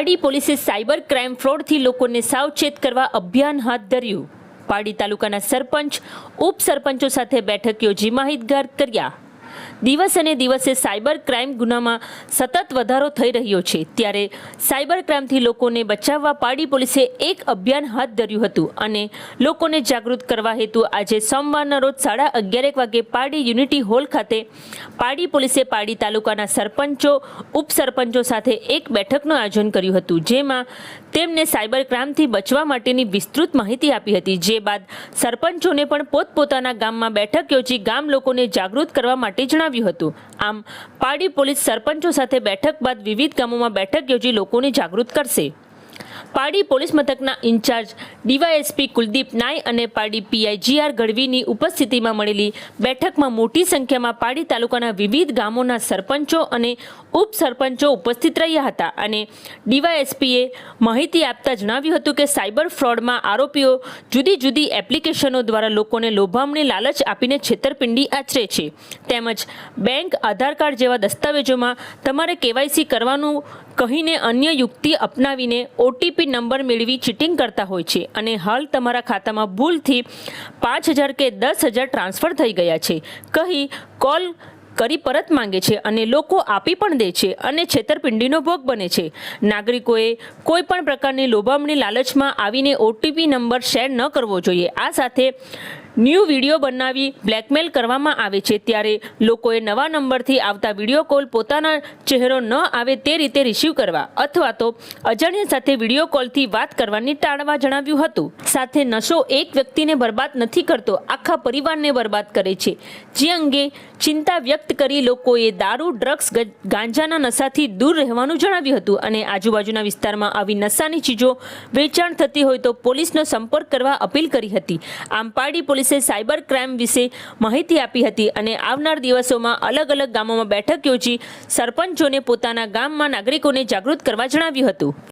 પારડી પોલીસે cyber crime ફ્રોડથી લોકોને સાવચેત કરવા અભિયાન હાથ ધર્યું. પારડી તાલુકાના સરપંચ, ઉપસરપંચો સાથે બેઠક યોજી માહિતગાર કર્યા. દિવસ અને દિવસે સાયબર ક્રાઇમ ગુનામાં સતત વધારો થઈ રહ્યો છે. ત્યારે સાયબર ક્રાઇમથી લોકોને બચાવવા પારડી પોલીસે એક અભિયાન હાથ ધર્યું હતું અને લોકોને જાગૃત કરવા હેતુ આજે સોમવારના રોજ સાડા અગિયારેક વાગે પારડી યુનિટી હોલ ખાતે પારડી પોલીસે પારડી તાલુકાના સરપંચો, ઉપસરપંચો સાથે એક બેઠકનું આયોજન કર્યું હતું, જેમાં તેમને સાયબર ક્રાઇમથી બચવા માટેની વિસ્તૃત માહિતી આપી હતી. જે બાદ સરપંચોને પણ પોતપોતાના ગામમાં બેઠક યોજી ગામ લોકોને જાગૃત કરવા માટે જણાવ્યું હતું. આમ, પારડી પોલીસ સરપંચો સાથે બેઠક બાદ વિવિધ ગામોમાં બેઠક યોજી લોકોને જાગૃત કરશે. પારડી પોલીસ મથકના ઇન્ચાર્જ ડીવાયએસપી કુલદીપ નાય અને પારડી પીઆઈ જીઆર ગઢવીની ઉપસ્થિતિમાં મળેલી બેઠકમાં મોટી સંખ્યામાં પારડી તાલુકાના વિવિધ ગામોના સરપંચો અને ઉપસરપંચો ઉપસ્થિત રહ્યા હતા અને ડીવાયએસપીએ માહિતી આપતા જણાવ્યું હતું કે સાયબર ફ્રોડમાં આરોપીઓ જુદી જુદી એપ્લિકેશનો દ્વારા લોકોને લોભામણી લાલચ આપીને છેતરપિંડી આચરે છે. તેમજ બેંક, આધાર કાર્ડ જેવા દસ્તાવેજોમાં તમારે કેવાયસી કરવાનું કહીને અન્ય યુક્તિ અપનાવીને ઓટીપી નંબર મેળવી ચીટિંગ કરતા હોય છે અને હાલ તમારા ખાતામાં ભૂલથી પાંચ હજાર કે દસ હજાર ટ્રાન્સફર થઈ ગયા છે. કહી કોલ કરી પરત માંગે છે અને લોકો આપી પણ દે છે અને છેતરપિંડીનો ભોગ બને છે. નાગરિકોએ કોઈ પણ પ્રકારની લોભામણી લાલચમાં આવીને ઓટીપી નંબર શેર ન કરવો જોઈએ. આ સાથે ન્યૂ વીડિયો બનાવી બ્લેકમેલ કરવામાં આવે છે. ત્યારે લોકોએ નવા નંબરથી આવતા વીડિયો કોલ પોતાના ચહેરો ન આવે તે રીતે રિસીવ કરવા અથવા તો અજાણ્યા સાથે વીડિયો કોલથી વાત કરવાની ટાળવા જણાવ્યું હતું. સાથે નશો એક વ્યક્તિને બરબાદ નથી કરતો. આખા પરિવારને બરબાદ કરે છે. જે અંગે ચિંતા વ્યક્ત કરી લોકોએ દારૂ, ડ્રગ્સ ગાંજાના નશાથી દૂર રહેવાનું જણાવ્યું હતું અને આજુબાજુના વિસ્તારમાં આવી નશાની ચીજો વેચાણ થતી હોય તો પોલીસનો સંપર્ક કરવા અપીલ કરી હતી. આમ પોલીસે સાયબર ક્રાઇમ વિશે માહિતી આપી હતી અને આવનાર દિવસોમાં અલગ અલગ ગામોમાં બેઠક યોજી સરપંચોને પોતાના ગામમાં નાગરિકોને જાગૃત કરવા જણાવ્યું હતું.